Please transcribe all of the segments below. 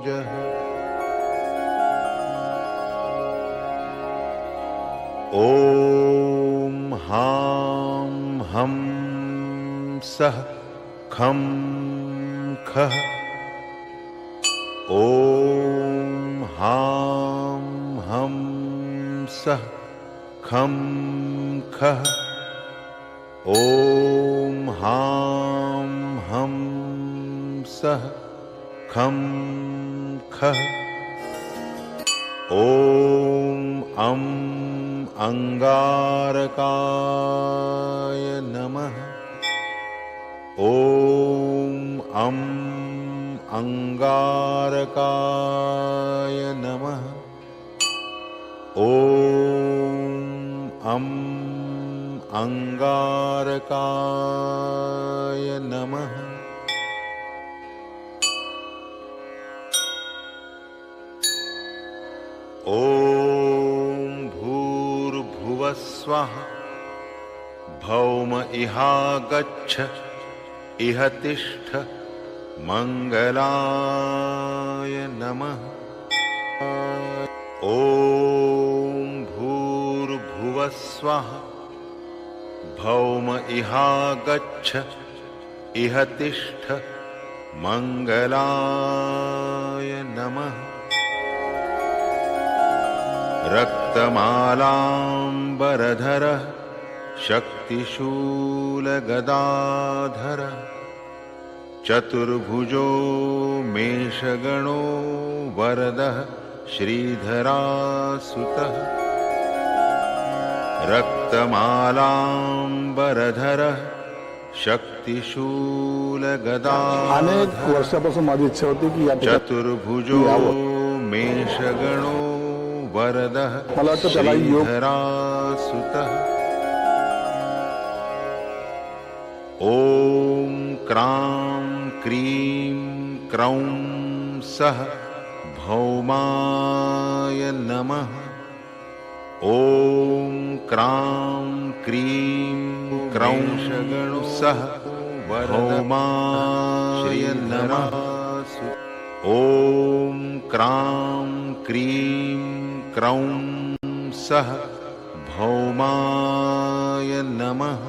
ॐ हां हं सः खं खः। हां हं सः खं खः। ॐ हां हं सः खः ॐ अं अङ्गारकाय नमः। ॐ अं अङ्गारकाय नमः। ॐ अं अङ्गारकाय नमः भूर्भुवस्वः भौम इहागच्छ इह तिष्ठ मङ्गलाय नमः। ॐ भूर्भुवस्वः भौम इहागच्छ इह तिष्ठ मङ्गलाय नमः रक्तमालाम्बरधरः शक्तिशूलगदाधर चतुर्भुजो मेषगणो वरदः श्रीधरासुतः। रक्तमालाम्बरधरः शक्तिशूलगदा अनेक वर्षापासून माझी इच्छा होती की चतुर्भुजो मेषगणो वरदः मला वाटतं त्याला योग- श्रीधरासुतः। ॐ क्रां क्रीं क्रौं सः भौमाय नमः। ॐ क्रां क्रीं क्रौं सः भौमाय नमः। ॐ क्रां क्रीं क्रौं सः भौमाय नमः।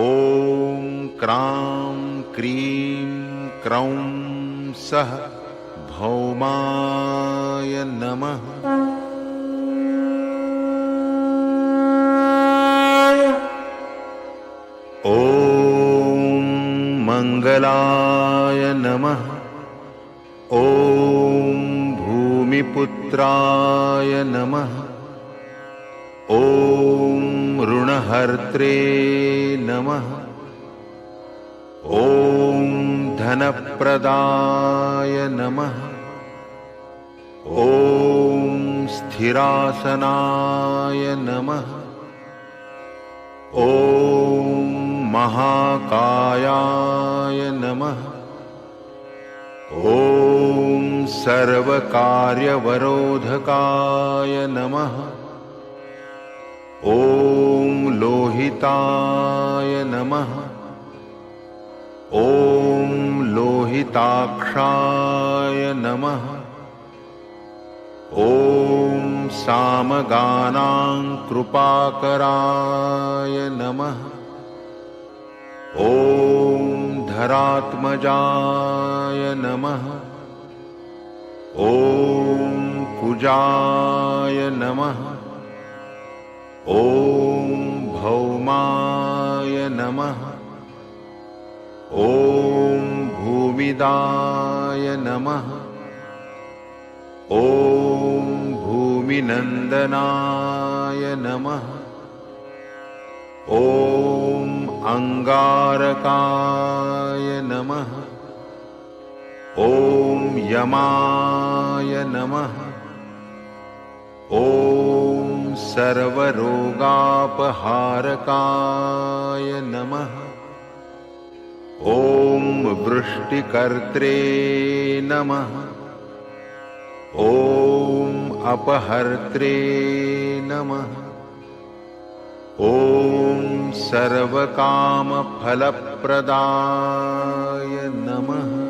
ॐ क्रां क्रीं क्रौं सः भौमाय नमः। ॐ मङ्गलाय नमः। ॐ भूमिपुत्राय नमः। ॐ ऋणहर्त्रे नमः। ॐ धनप्रदाय नमः। ॐ स्थिरासनाय नमः। ॐ महाकायाय नमः। ॐ सर्वकार्यवरोधकाय नमः। ॐ लोहिताय नमः। ॐ लोहिताक्षाय नमः। ॐ सामगानां कृपाकराय नमः। ॐ धरात्मजाय नमः। ॐ कुजाय नमः। ॐ भौमाय नमः। ॐ भूमिदाय नमः। ॐ भूमिनन्दनाय नमः। ॐ अङ्गारकाय नमः ॐ यमाय नमः। ॐ सर्वरोगापहारकाय नमः। ॐ वृष्टिकर्त्रे नमः। ॐ अपहर्त्रे नमः। ॐ सर्वकामफलप्रदाय नमः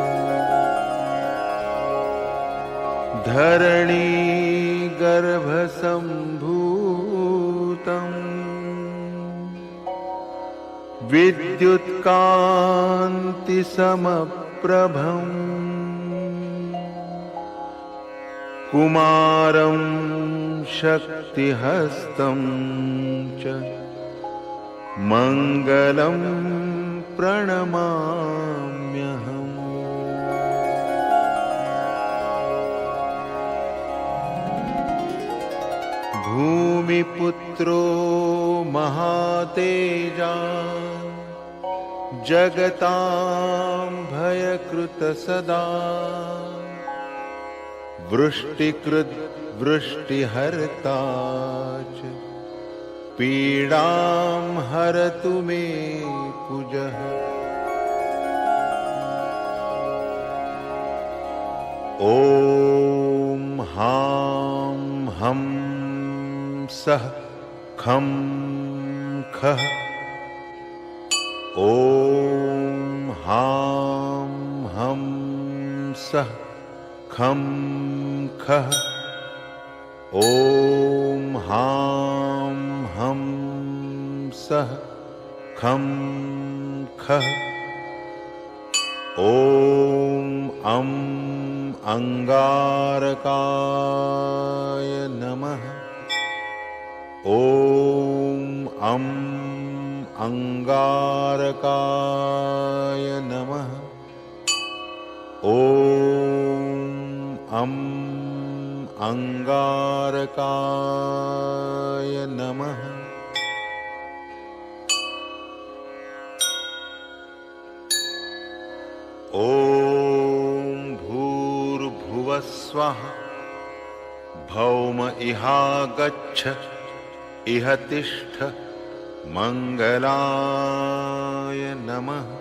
धरणी गर्भसम्भूतम्। विद्युत्कान्तिसमप्रभम्। कुमारं शक्तिहस्तं च। मङ्गलं प्रणमाम्यहम् भूमिपुत्रो महातेजा जगतां भयकृतसदा वृष्टिकृद् वृष्टिहर्ता च पीडां हरतु मे कुजः ॐ हाँ हं सः खं खः। ॐ हां हं सः खं खः। ॐ हां हं सः खं खः। ॐ अं अङ्गारकाय नमः ॐ अं अङ्गारकाय नमः। ॐ अं अङ्गारकाय नमः। ॐ भूर्भुवस्वः। भौम इहागच्छ इह तिष्ठ मङ्गलाय नमः।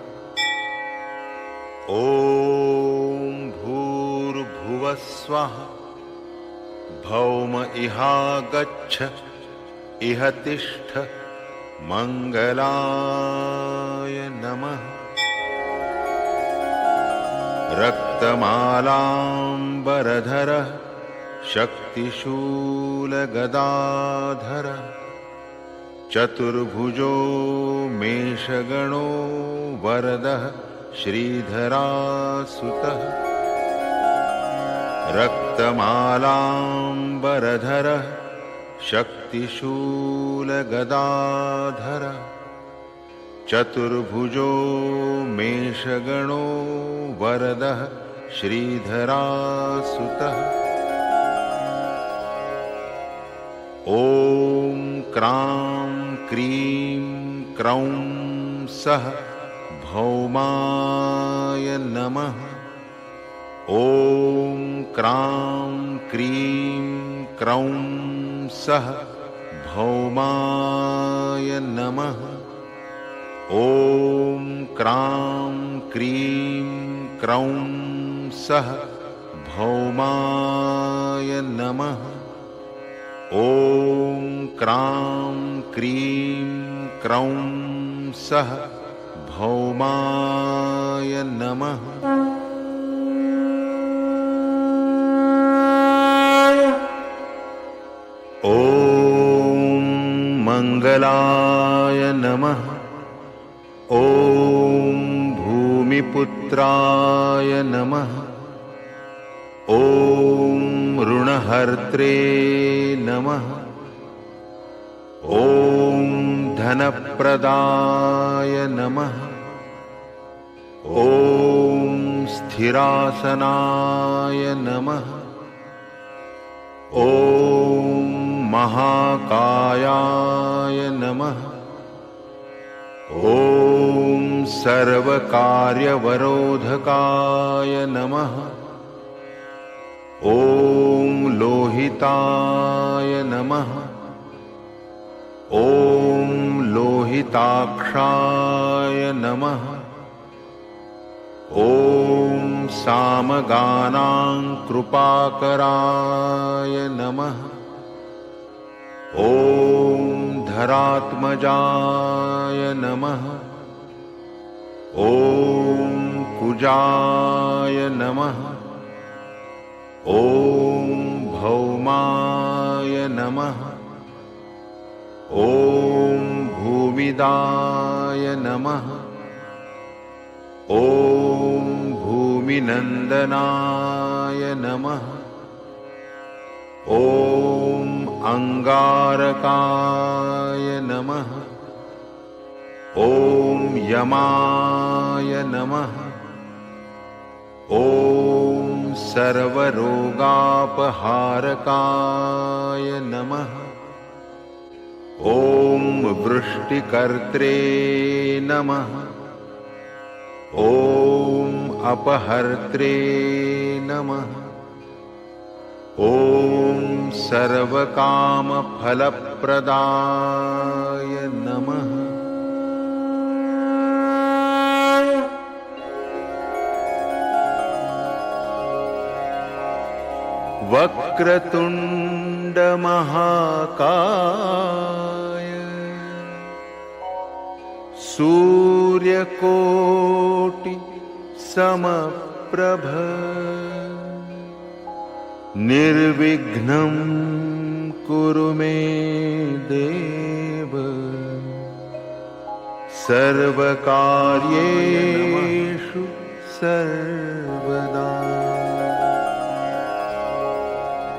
ॐ भूर्भुवस्वः। भौम इहागच्छ। इह तिष्ठ मङ्गलाय नमः। रक्तमालाम्बरधरः शक्तिशूलगदाधर चतुर्भुजो मेषगणो वरदः श्रीधरासुतः रक्तमालाम्बरधरः शक्तिशूलगदाधर चतुर्भुजो मेषगणो वरदः श्रीधरासुतः ॐ क्रां क्रीं क्रौं सः भौमाय नमः। ॐ क्रां क्रीं क्रौं सः भौमाय नमः। ॐ क्रां क्रीं क्रौं सः भौमाय नमः ॐ क्रां क्रीं क्रौं सः भौमाय नमः। ॐ मङ्गलाय नमः। ॐ भूमिपुत्राय नमः। ॐ ऋणहर्त्रे नमः। ॐ धनप्रदाय नमः। ॐ स्थिरासनाय नमः। ॐ महाकायाय नमः। ॐ सर्वकार्यवरोधकाय नमः ॐ लोहिताय नमः। ॐ लोहिताक्षाय नमः। ॐ सामगानां कृपाकराय नमः। ॐ धरात्मजाय नमः। ॐ कुजाय नमः ॐ भौमाय नमः। ॐ भूमिदाय नमः। ॐ भूमिनन्दनाय नमः। ॐ अङ्गारकाय नमः। ॐ यमाय नमः। ॐ सर्वरोगापहारकाय नमः। ॐ वृष्टिकर्त्रे नमः। ॐ अपहर्त्रे नमः। ॐ सर्वकामफलप्रदाय नमः वक्रतुण्डमहाकाय। सूर्यकोटि समप्रभ निर्विघ्नं कुरु मे देव। सर्वकार्येषु सर्वदा।